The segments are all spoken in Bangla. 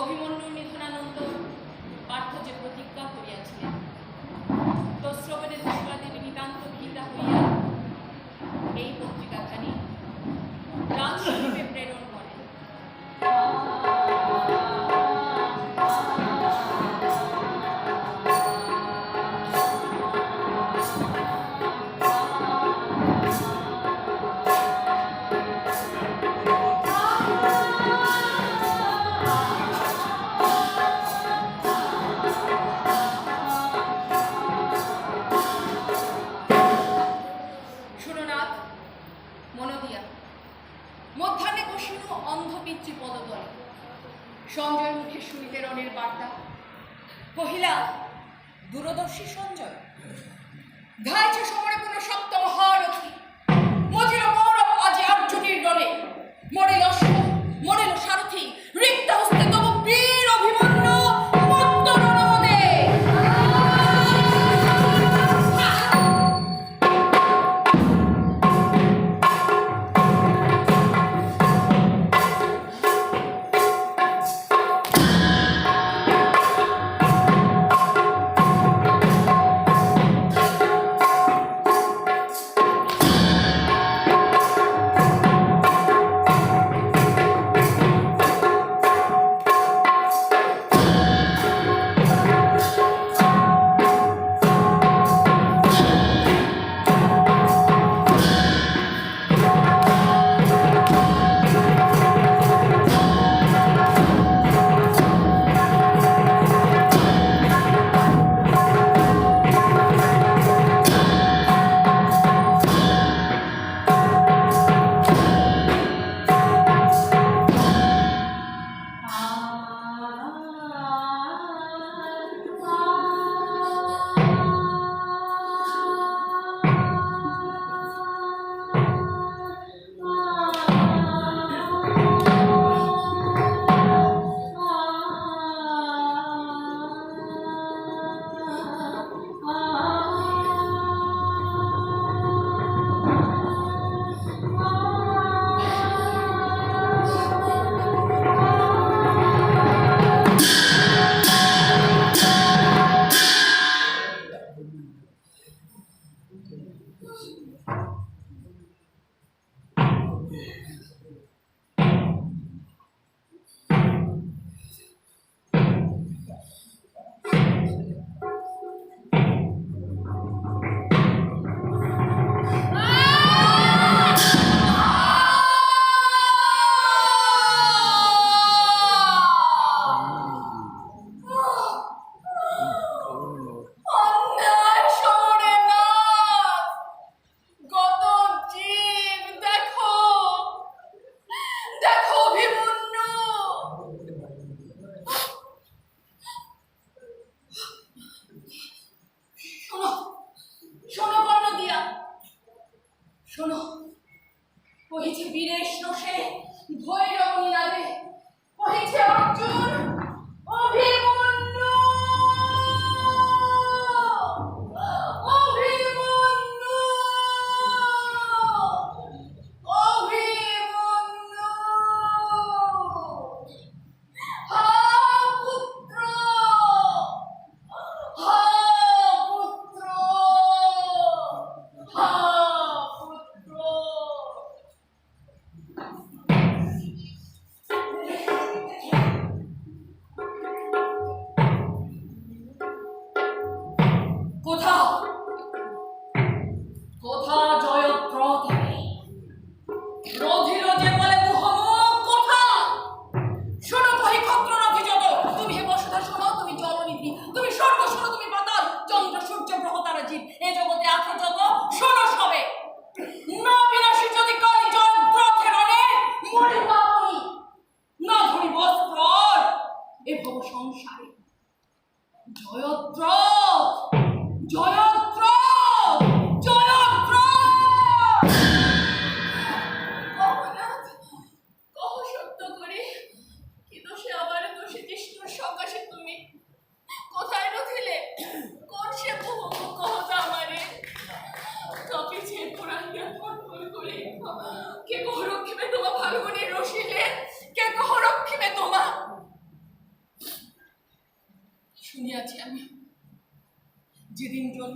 অভিমন্যু নিধনানন্দ পার্থ যে প্রতিজ্ঞা করিয়াছিলেন। তশ্রবণে দুষ্কাদেবী নিতান্ত ভীতা হইয়া এই পত্রিকাখানি রাজস্বরূপে প্রেরণ পিতৃ পদতলে সঞ্জয় মুখে সুনিবেরণের বার্তা। কহিলা, দূরদর্শী সঞ্জয় ধাইছে সমরে কোনো সপ্তম হওয়ার মজির মৌরব আজ আর্জুনীর গণে মরিল সংসারে। জয়ত্র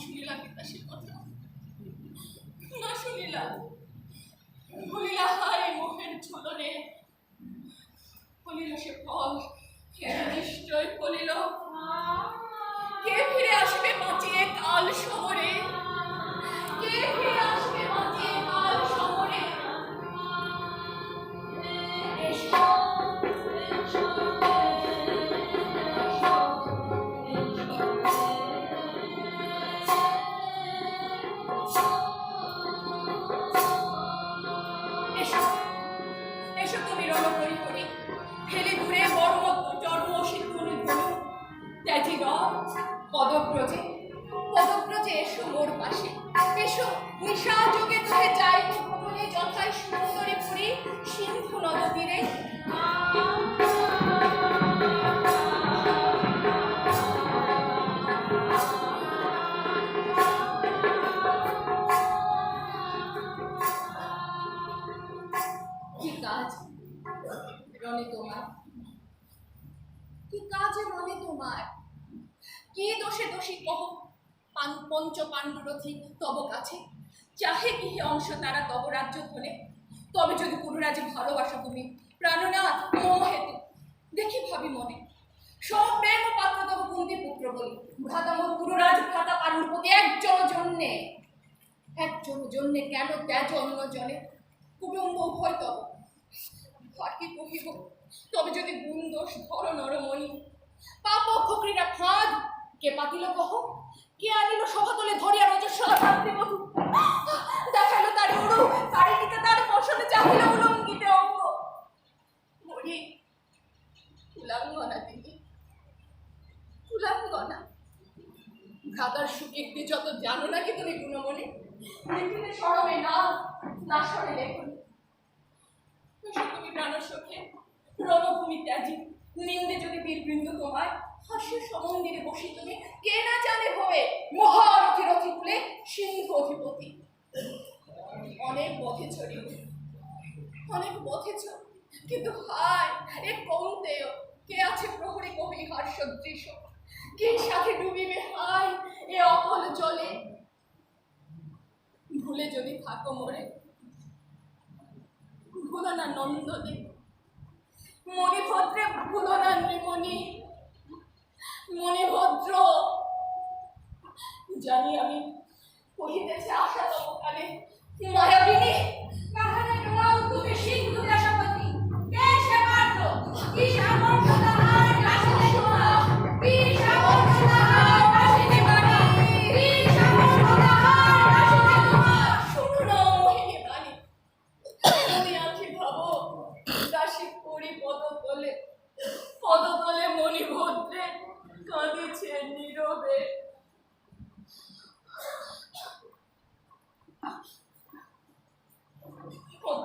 শুনিলা সে কথা? না শুনিলা। বলিলা, হায় মোহের ঝুলনে। সে ফল। নিশ্চয় বলিল, কে ফিরে আসবে বাঁচিয়ে কাল শহরে কে ফিরে আসবে নিশা যোগে তোহে যাই ভ্রমণে যথায় সুন্দরী পুরী সিন্ধু নদ তীরে কি কাজ? রণে তোমার। কি কাজ রণে তোমার? কি দোষে দোষী কহ? পান পঞ্চ পাণ্ডুরথী তব কাছে। চাহে কি অংশ তারা তব রাজ্য ধনে তবে যদি গুরুরাজে ভালোবাসো তুমি, প্রাণনাথ, মোহ হেতু। দেখি ভাবি মনে। সব প্রেম পাত্র তব কুন্তি পুত্র বলি। ভ্রাতা মোর গুরুরাজ ভ্রাতা পাণ্ডুর প্রতি একজন জন্যে। একজন জন্যে কেন ত্যাজ অন্য জনে কুটুম্ব উভয় তব। আর কি কহিব? তবে যদি গুণ দোষ ধর নরমণি। পাপ ক্রীড়া ফাঁদ কে পাতিল কহ? কে আনিল সভাতলে ধরিয়া রজস্বলা ভাতৃবধূ দেখাইল তার উড়ু তারি তার ফসলে চাহিল উলঙ্গিতে অঙ্গ। মরি কুলাঙ্গনা তিনি কুলাঙ্গনা। ভ্রাতার সুকীর্তি যত জানো নাকি তুমি গুণমণি? লিখিতে সরমে না না সরে লেখনি। তুমি প্রাণসখে রণভূমি ত্যাজি, নিন্দে যদি বীরবৃন্দ তোমায় হাস্যের সমন্দিরে বসি তুমি কে না জানে হবে মহারথী রথী কুলে সিন্ধু অধিপতি অনেক পথেছ রে অনেক পথে পথেছ কিন্তু হায়, এ কমতেও কে আছে প্রহরী কবি হাস্য দৃশ্য কে সাথে ডুবিবে হায়, এ অকল জলে? ভুলে যদি থাকো মোরে, ভুলো না নন্দনে, মণিভদ্রে ভুলো না নৃমণি। মণিভদ্র জানি আমি কহিতেছে আশা তবকালে মায়াবিনী কাহারে ডোলাও তুমি সিন্ধু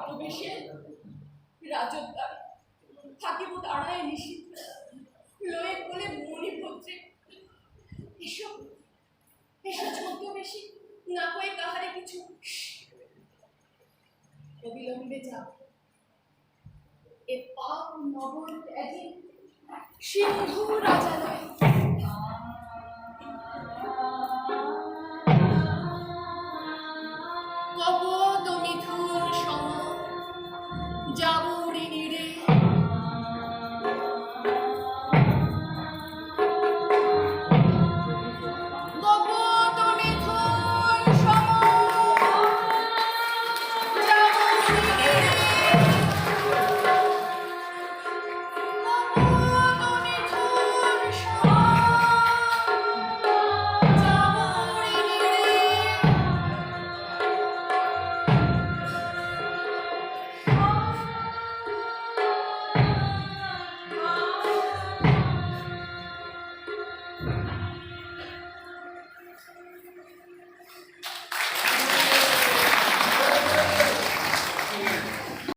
ছদ্মবেশে রাজদ্বার থাকিব তাড়ায় নিষিদ্ধ। লয়ে বলে মণিভদ্রে এসব এসব ছদ্মবেশী, না কয়ে কাহারে কিছু। অবিলম্বে যাও। এ পাপ নগর ত্যাগে সিন্ধু রাজালয়।